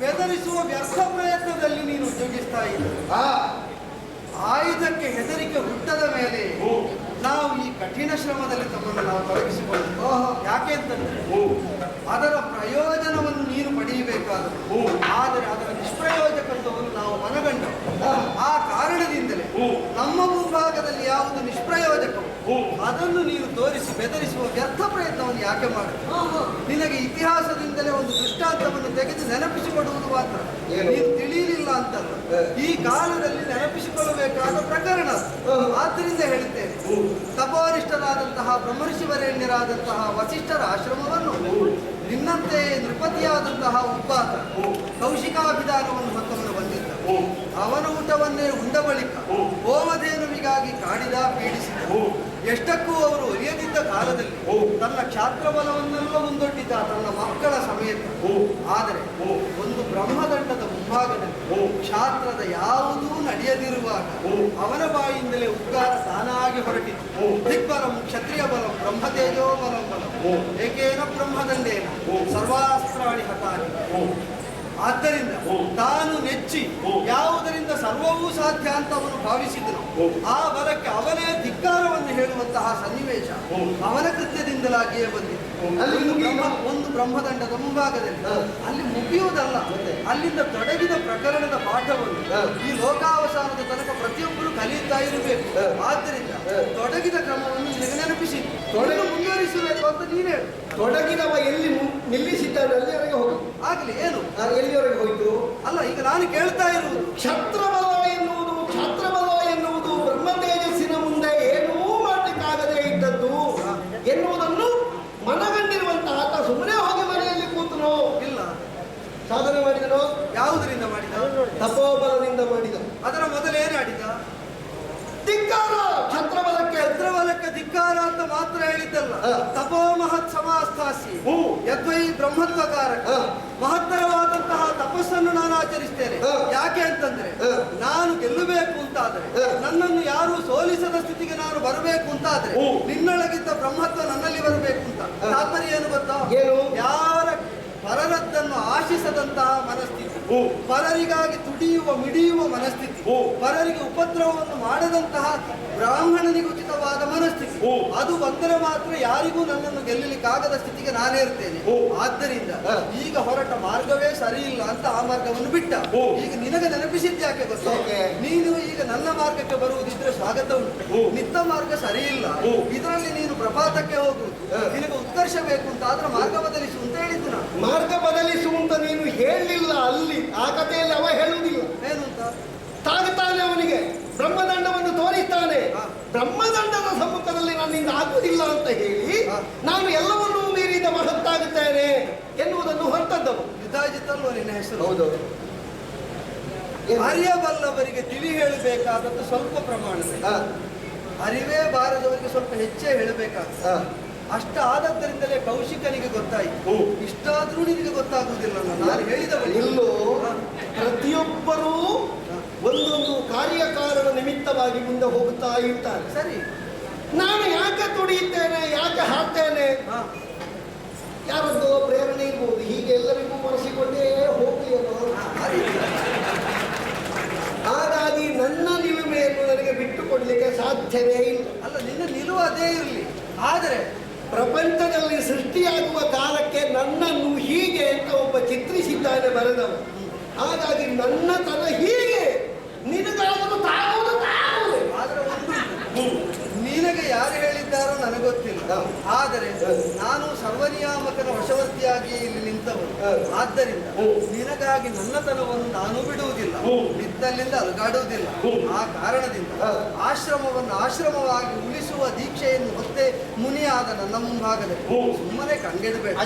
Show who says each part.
Speaker 1: ಬೆದರಿಸುವ ವ್ಯರ್ಥ ಪ್ರಯತ್ನದಲ್ಲಿ ನೀನು ಉದ್ಯೋಗಿಸ್ತಾ
Speaker 2: ಆ,
Speaker 1: ಆಯುಧಕ್ಕೆ ಹೆದರಿಕೆ ಹುಟ್ಟದ ಮೇಲೆ ನಾವು ಈ ಕಠಿಣ ಶ್ರಮದಲ್ಲಿ ತಮ್ಮನ್ನು ನಾವು ತೊಡಗಿಸಿಕೊಳ್ಳುತ್ತೇವೆ. ಯಾಕೆ ಅಂತಂದ್ರೆ ಅದರ ಪ್ರಯೋಜನವನ್ನು ನೀನು ಪಡೆಯಬೇಕಾದದ್ದು ಆದರೆ ಅದರ ನಿಷ್ಪ್ರಯೋಜಕತ್ವವನ್ನು ನಾವು ಮನಗಂಡವು ಆ ಕಾರಣದಿಂದಲೇ ನಮ್ಮ ಮುಂಭಾಗದಲ್ಲಿ ಯಾವುದು ನಿಷ್ಪ್ರಯೋಜಕವು ಅದನ್ನು ನೀನು ತೋರಿಸಿ ಬೆದರಿಸುವ ವ್ಯರ್ಥ ಪ್ರಯತ್ನವನ್ನು ಯಾಕೆ ಮಾಡ? ನಿನಗೆ ಇತಿಹಾಸದಿಂದಲೇ ಒಂದು ದೃಷ್ಟಾಂತವನ್ನು ತೆಗೆದು ನೆನಪಿಸಿಕೊಡುವುದು ಮಾತ್ರ? ನೀನು ತಿಳಿಯಲಿಲ್ಲ ಅಂತಲ್ಲ. ಈ ಕಾಲದಲ್ಲಿ ನೆನಪಿಸಿಕೊಳ್ಳಬೇಕಾದ ಪ್ರಕರಣ. ಆದ್ದರಿಂದ ಹೇಳುತ್ತೇನೆ. ತಪೋನಿಷ್ಠರಾದಂತಹ ಬ್ರಹ್ಮರ್ಷಿವರೇಣ್ಯರಾದಂತಹ ವಸಿಷ್ಠರ ಆಶ್ರಮವನ್ನು ನಿನ್ನಂತೆ ನೃಪತಿಯಾದಂತಹ ಉಪಾತ ಕೌಶಿಕಾಭಿಧಾನವನ್ನು ಹೊತ್ತವನು ಬಂದಿದ್ದ. ಅವನ ಊಟವನ್ನೇ ಉಂಡ ಬಳಿಕ ಹೋಮಧೇನುವಿಗಾಗಿ ಕಾಡಿದ ಪೀಡಿಸಿದ. ಎಷ್ಟಕ್ಕೂ ಅವರು ಒಲಿಯದಿದ್ದ ಕಾಲದಲ್ಲಿ ತನ್ನ ಕ್ಷಾತ್ರ ಬಲವನ್ನೆಲ್ಲ ಮುಂದೊಡ್ಡಿದ್ದ ತನ್ನ ಮಕ್ಕಳ ಸಮೇತ. ಆದರೆ ಒಂದು ಬ್ರಹ್ಮದಂಡದ ಮುಂಭಾಗದಲ್ಲಿ ಕ್ಷಾತ್ರದ ಯಾವುದೂ ನಡೆಯದಿರುವಾಗ ಅವನ ಬಾಯಿಂದಲೇ ಉದ್ಗಾರ ತಾನಾಗಿ ಹೊರಟಿತು. ದಿಗ್ಬಲಂ ಕ್ಷತ್ರಿಯ ಬಲಂ ಬ್ರಹ್ಮತೇಜೋ ಬಲಂ ಬಲಂ. ಏಕೇನ ಬ್ರಹ್ಮದಂಡೇನ? ಸರ್ವಾಸ್ತ್ರಾಣಿ ಹತಾನಿ. ಆದ್ದರಿಂದ ತಾನು ನೆಚ್ಚಿ ಯಾವುದರಿಂದ ಸರ್ವವೂ ಸಾಧ್ಯ ಅಂತ ಅವನು ಭಾವಿಸಿದನು. ಆ ಬಲಕ್ಕೆ ಅವನೇ ಧಿಕ್ಕಾರವನ್ನು ಹೇಳುವಂತಹ ಸನ್ನಿವೇಶ ಅವನ ಕೃತ್ಯದಿಂದಲಾಗಿಯೇ ಬಂದಿತ್ತು
Speaker 2: ಅಲ್ಲಿ
Speaker 1: ಒಂದು ಬ್ರಹ್ಮದಂಡದ ಮುಂಭಾಗದಲ್ಲಿ. ಅಲ್ಲಿ ಮುಗಿಯುವುದಲ್ಲ.
Speaker 2: ಮತ್ತೆ?
Speaker 1: ಅಲ್ಲಿಂದ ತೊಡಗಿದ ಪ್ರಕರಣದ ಪಾಠವನ್ನು ಈ ಲೋಕಾವಸಾನದ ತನಕ ಪ್ರತಿಯೊಬ್ಬರು ಕಲಿಯುತ್ತಾ ಇರಬೇಕು. ಆದ್ದರಿಂದ ತೊಡಗಿದ ಕ್ರಮವನ್ನು ನಿನಗೆ ನೆನಪಿಸಿ.
Speaker 2: ತೊಡಗಿ-
Speaker 1: ಮುಂದುವರಿಸಬೇಕು. ನೀನು
Speaker 2: ತೊಡಗಿದವ ಎಲ್ಲಿ ನಿಲ್ಲಿಸಿದ್ದಾರೆ ನಿಲ್ಲಿಸಿದ್ದಾನೆ ಅಲ್ಲಿವರೆಗೆ ಹೋಗಿ.
Speaker 1: ಆಗಲಿ ಏನು?
Speaker 2: ಎಲ್ಲಿವರೆಗೆ ಹೋಯ್ತು?
Speaker 1: ಅಲ್ಲ ಈಗ ನಾನು ಕೇಳ್ತಾ ಇರುವುದು.
Speaker 2: ಕ್ಷತ್ರಬಲ ಎನ್ನುವುದು ಕ್ಷತ್ರಬಲ ಎನ್ನುವುದು ಬ್ರಹ್ಮ ತೇಜಸ್ಸಿನ ಮುಂದೆ ಏನೂ ಮಾಡಲಿಕ್ಕಾಗದೇ ಇದ್ದದ್ದು. ಎನ್ನುವುದನ್ನು ಮನಗಂಡಿರುವಂತಹ ಆತ ಸುಮ್ಮನೆ ಹೋಗಿ ಮನೆಯಲ್ಲಿ ಕೂತನು?
Speaker 1: ಇಲ್ಲ.
Speaker 2: ಸಾಧನೆ ಮಾಡಿದನು?
Speaker 1: ಯಾವುದರಿಂದ ಮಾಡಿದ?
Speaker 2: ತಪೋಬಲದಿಂದ ಮಾಡಿದ.
Speaker 1: ಅದರ ಮೊದಲೇನು ಮಾತ್ರ ಹೇಳಿದ್ದಲ್ಲ. ತಪೋ ಮಹತ್ ಸಮಾಸ್ಥಾಸಿ. ಯದ್ವೈ ಬ್ರಹ್ಮತ್ವಕಾರಕ
Speaker 2: ಕಾರಕ
Speaker 1: ಮಹತ್ತರವಾದಂತಹ ತಪಸ್ಸನ್ನು ನಾನು ಆಚರಿಸ್ತೇನೆ. ಯಾಕೆ ಅಂತಂದ್ರೆ. ನಾನು ಗೆಲ್ಲಬೇಕು ಅಂತಾದ್ರೆ. ನನ್ನನ್ನು ಯಾರು ಸೋಲಿಸದ ಸ್ಥಿತಿಗೆ ನಾನು ಬರಬೇಕು ಅಂತಾದ್ರೆ. ನಿನ್ನೊಳಗಿದ್ದ ಬ್ರಹ್ಮತ್ವ ನನ್ನಲ್ಲಿ ಬರಬೇಕು ಅಂತ. ತಾತ್ಪರ್ಯ ಏನು ಗೊತ್ತಾ ಯಾರ ಪರರದ್ದನ್ನು ಆಶಿಸದಂತಹ ಮನಸ್ಥಿತಿ. ಪರರಿಗಾಗಿ ತುಡಿಯುವ ಮಿಡಿಯುವ ಮನಸ್ಥಿತಿ. ಪರರಿಗೆ ಉಪದ್ರವವನ್ನು ಮಾಡದಂತಹ ಬ್ರಾಹ್ಮಣನಿಗೆ ಉಚಿತವಾದ ಮನಸ್ಥಿತಿ. ಅದು ಬಂದರೆ ಮಾತ್ರ ಯಾರಿಗೂ ನನ್ನನ್ನು ಗೆಲ್ಲಲಿಕ್ಕಾಗದ ಸ್ಥಿತಿಗೆ ನಾನೇ ಇರ್ತೇನೆ. ಆದ್ದರಿಂದ. ಈಗ ಹೊರಟ ಮಾರ್ಗವೇ ಸರಿ ಇಲ್ಲ ಅಂತ ಆ ಮಾರ್ಗವನ್ನು ಬಿಟ್ಟ ಈಗ ನಿನಗೆ ನೆನಪಿಸಿದ್ಯಾಕೆ ಗೊತ್ತೋ? ನೀನು ಈಗ ನನ್ನ ಮಾರ್ಗಕ್ಕೆ ಬರುವುದಿದ್ರೆ ಸ್ವಾಗತ ಉಂಟು. ನಿತ್ತ ಮಾರ್ಗ ಸರಿ ಇಲ್ಲ ಇದರಲ್ಲಿ ನೀನು ಪ್ರಪಾತಕ್ಕೆ ಹೋಗುವುದು. ನಿನಗೆ ಉತ್ಕರ್ಷ ಬೇಕು ಅಂತ ಆದ್ರೆ ಮಾರ್ಗ ಬದಲಿಸು ಅಂತ ಹೇಳಿದ್ದು ನಾನು
Speaker 2: ಮಾರ್ಗ ಬದಲಿಸು ಅಂತ ನೀನು ಹೇಳಲಿಲ್ಲ ಅಲ್ಲಿ ಆ ಕಥೆಯಲ್ಲಿ ಅವ ಹೇಳುವುದಿಲ್ಲ
Speaker 1: ಏನು ಅಂತ
Speaker 2: ತಾಗುತ್ತಾನೆ ಅವನಿಗೆ ಬ್ರಹ್ಮದಂಡವನ್ನು ತೋರಿಸ್ತಾನೆ. ಬ್ರಹ್ಮದಂಡದ ಸಮ್ಮುಖದಲ್ಲಿ ನನ್ನಿಂದ ಆಗುವುದಿಲ್ಲ ಅಂತ ಹೇಳಿ ನಾನು ಎಲ್ಲವನ್ನೂ ಮೀರಿದ ಮಹತ್ತಾಗುತ್ತೇನೆ ಎನ್ನುವುದನ್ನು ಹೊರತದ್ದವು
Speaker 1: ಯುಧಾಜಿತಲ್ವ ನಿನ್ನ ಹೆಸರು.
Speaker 2: ಹೌದು.
Speaker 1: ಅರಿಯಬಲ್ಲವರಿಗೆ ತಿಳಿ ಹೇಳಬೇಕಾದದ್ದು ಸ್ವಲ್ಪ ಪ್ರಮಾಣದಲ್ಲಿ ಅರಿವೇ ಬಾರದವರಿಗೆ ಸ್ವಲ್ಪ ಹೆಚ್ಚೇ ಹೇಳಬೇಕಾಗ್ತದೆ. ಅಷ್ಟ ಆದದ್ದರಿಂದಲೇ ಕೌಶಿಕನಿಗೆ ಗೊತ್ತಾಯಿತು. ಇಷ್ಟಾದ್ರೂ ನಿನಗೆ ಗೊತ್ತಾಗುವುದಿಲ್ಲ ನಾನು ಹೇಳಿದವರು ಬಳಿಕ.
Speaker 2: ಇಲ್ಲೂ ನಿಮಿತ್ತವಾಗಿ ಮುಂದೆ ಹೋಗುತ್ತಾ ಇರ್ತಾರೆ.
Speaker 1: ಸರಿ.
Speaker 2: ನಾನು ಯಾಕೆ ತುಡಿಯುತ್ತೇನೆ ಯಾಕೆ ಹಾಕ್ತೇನೆ ಯಾರದ್ದು ಪ್ರೇರಣೆ ಇರ್ಬೋದು ಹೀಗೆ ಎಲ್ಲರಿಗೂ ಮನಸ್ಸಿಕೊಂಡೇ
Speaker 1: ರೀತಿ.
Speaker 2: ಹಾಗಾಗಿ ನನ್ನ ನಿಲುಮೆಯನ್ನು ನನಗೆ ಬಿಟ್ಟುಕೊಡ್ಲಿಕ್ಕೆ ಸಾಧ್ಯವೇ ಇಲ್ಲ.
Speaker 1: ಅಲ್ಲ ನಿನ್ನ ನಿಲುವು ಅದೇ ಇರಲಿ. ಆದರೆ
Speaker 2: ಪ್ರಪಂಚದಲ್ಲಿ ಸೃಷ್ಟಿಯಾಗುವ ಕಾಲಕ್ಕೆ ನನ್ನನ್ನು ಹೀಗೆ ಅಂತ ಒಬ್ಬ ಚಿತ್ರಿಸಿದ್ದಾನೆ ಬರೆದವ ಹಾಗಾಗಿ ನನ್ನ ತನ ಹೀಗೆ. ನಿನಗಾದರೂ ತಾಗುವುದು ತಾಗುವುದೇ
Speaker 1: ಆದರೆ ಒಂದು ನಿನಗೆ ಯಾರು ಹೇಳಿದ್ದಾರೋ ನನಗೆ ಗೊತ್ತಿಲ್ಲ
Speaker 2: ಹಾ.
Speaker 1: ಆದರೆ. ನಾನು ಸರ್ವನಿಯಾಮಕನ ವಶವರ್ತಿಯಾಗಿ ಇಲ್ಲಿ ನಿಂತವನು. ಆದ್ದರಿಂದ. ನಿನಗಾಗಿ ನನ್ನತನವನ್ನು ನಾನು ಬಿಡುವುದಿಲ್ಲ
Speaker 2: ಹ್ಮ್.
Speaker 1: ನಿದ್ದಲ್ಲಿಂದ ಅಲುಗಾಡುವುದಿಲ್ಲ ಆ ಕಾರಣದಿಂದ. ಆಶ್ರಮವನ್ನು ಆಶ್ರಮವಾಗಿ ಉಳಿಸುವ ದೀಕ್ಷೆಯನ್ನು ಹೊತ್ತೆ ಮುನಿಯಾದ ನನ್ನ ಮುಂಭಾಗದಲ್ಲಿ. ಸುಮ್ಮನೆ ಕಂಗೆಡಬೇಡ